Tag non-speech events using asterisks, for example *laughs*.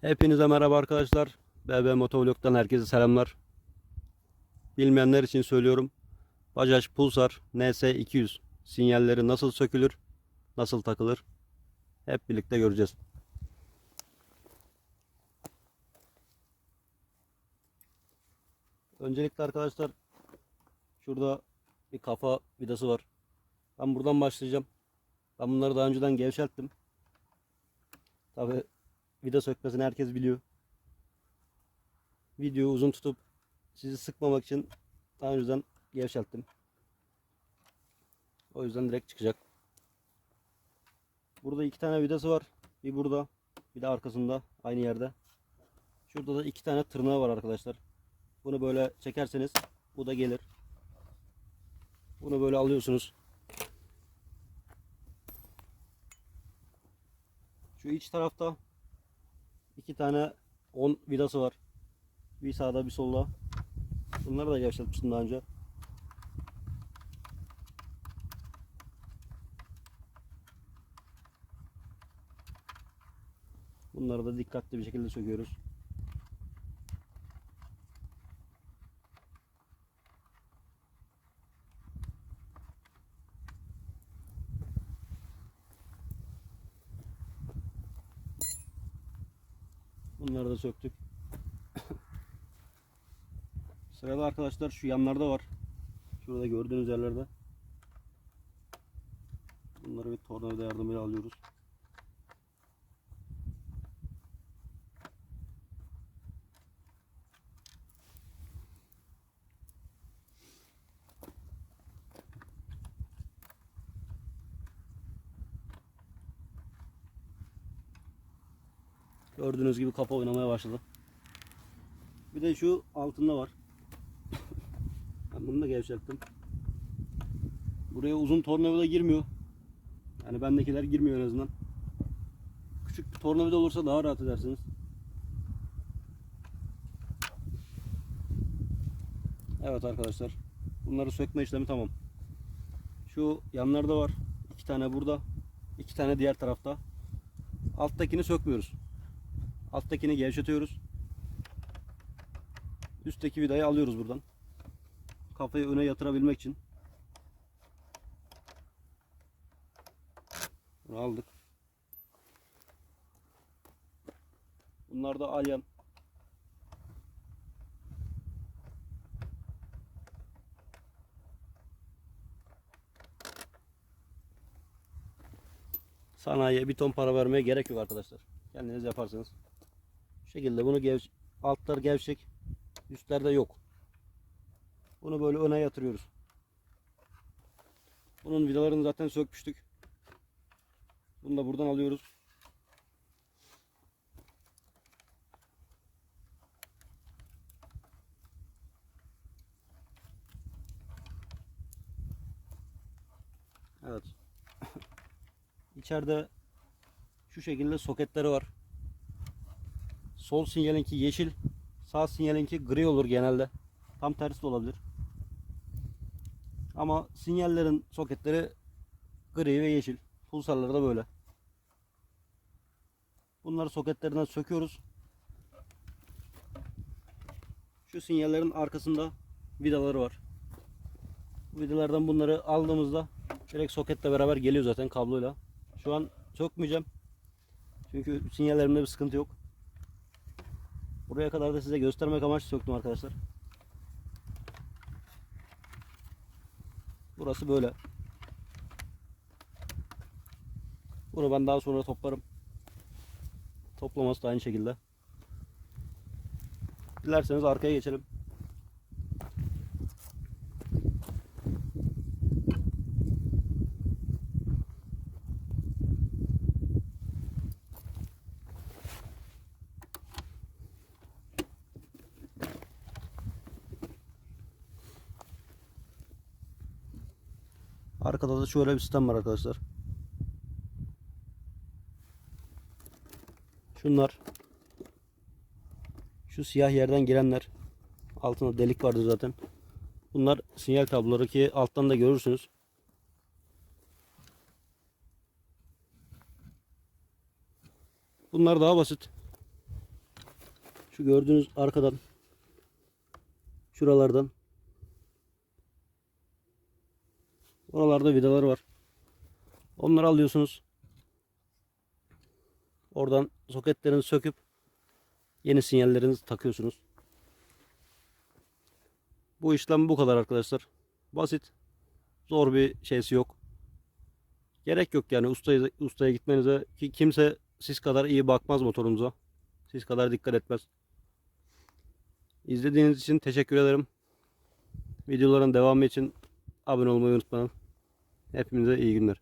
Hepinize merhaba arkadaşlar. BB Motovlog'dan herkese selamlar. Bilmeyenler için söylüyorum. Bajaj Pulsar NS200 sinyalleri nasıl sökülür, nasıl takılır hep birlikte göreceğiz. Öncelikle arkadaşlar şurada bir kafa vidası var. Ben buradan başlayacağım. Ben bunları daha önceden gevşettim. Tabi vida sökmesini herkes biliyor. Videoyu uzun tutup sizi sıkmamak için daha önceden gevşettim. O yüzden direkt çıkacak. Burada iki tane vidası var. Bir burada, bir de arkasında aynı yerde. Şurada da iki tane tırnağı var arkadaşlar. Bunu böyle çekerseniz bu da gelir. Bunu böyle alıyorsunuz. Şu iç tarafta iki tane 10 vidası var. Bir sağda bir solda. Bunları da gevşetmiştim daha önce. Bunları da dikkatli bir şekilde söküyoruz. Bunları da söktük. *coughs* Sırada arkadaşlar şu yanlarda var. Şurada gördüğünüz yerlerde. Bunları bir tornavida yardımıyla alıyoruz. Gördüğünüz gibi kafa oynamaya başladı. Bir de şu altında var. *laughs* ben bunu da gevşettim. Buraya uzun tornavida girmiyor. Yani bendekiler girmiyor en azından. Küçük bir tornavida olursa daha rahat edersiniz. Evet arkadaşlar. Bunları sökme işlemi tamam. Şu yanlarda var. iki tane burada. iki tane diğer tarafta. Alttakini sökmüyoruz. Alttakini gevşetiyoruz. Üstteki vidayı alıyoruz buradan. Kafayı öne yatırabilmek için. Bunu aldık. Bunlar da alyan. Sanayiye bir ton para vermeye gerek yok arkadaşlar. Kendiniz yaparsınız. Şekilde bunu gev altlar gevşek, üstlerde yok. Bunu böyle öne yatırıyoruz. Bunun vidalarını zaten sökmüştük. Bunu da buradan alıyoruz. Evet. *laughs* İçeride şu şekilde soketleri var. Sol sinyalinki yeşil, sağ sinyalinki gri olur genelde. Tam tersi de olabilir. Ama sinyallerin soketleri gri ve yeşil. Pulsarları da böyle. Bunları soketlerinden söküyoruz. Şu sinyallerin arkasında vidaları var. Bu vidalardan bunları aldığımızda direkt soketle beraber geliyor zaten kabloyla. Şu an sökmeyeceğim. Çünkü sinyallerimde bir sıkıntı yok. Buraya kadar da size göstermek amaçlı söktüm arkadaşlar. Burası böyle. Bunu ben daha sonra toplarım. Toplaması da aynı şekilde. Dilerseniz arkaya geçelim. Arkada da şöyle bir sistem var arkadaşlar. Şunlar şu siyah yerden gelenler altında delik vardı zaten. Bunlar sinyal kabloları ki alttan da görürsünüz. Bunlar daha basit. Şu gördüğünüz arkadan şuralardan oralarda vidalar var. Onları alıyorsunuz. Oradan soketlerini söküp yeni sinyallerinizi takıyorsunuz. Bu işlem bu kadar arkadaşlar. Basit. Zor bir şeysi yok. Gerek yok yani ustaya, ustaya gitmenize ki kimse siz kadar iyi bakmaz motorunuza. Siz kadar dikkat etmez. İzlediğiniz için teşekkür ederim. Videoların devamı için abone olmayı unutmayın. Hepinize iyi günler.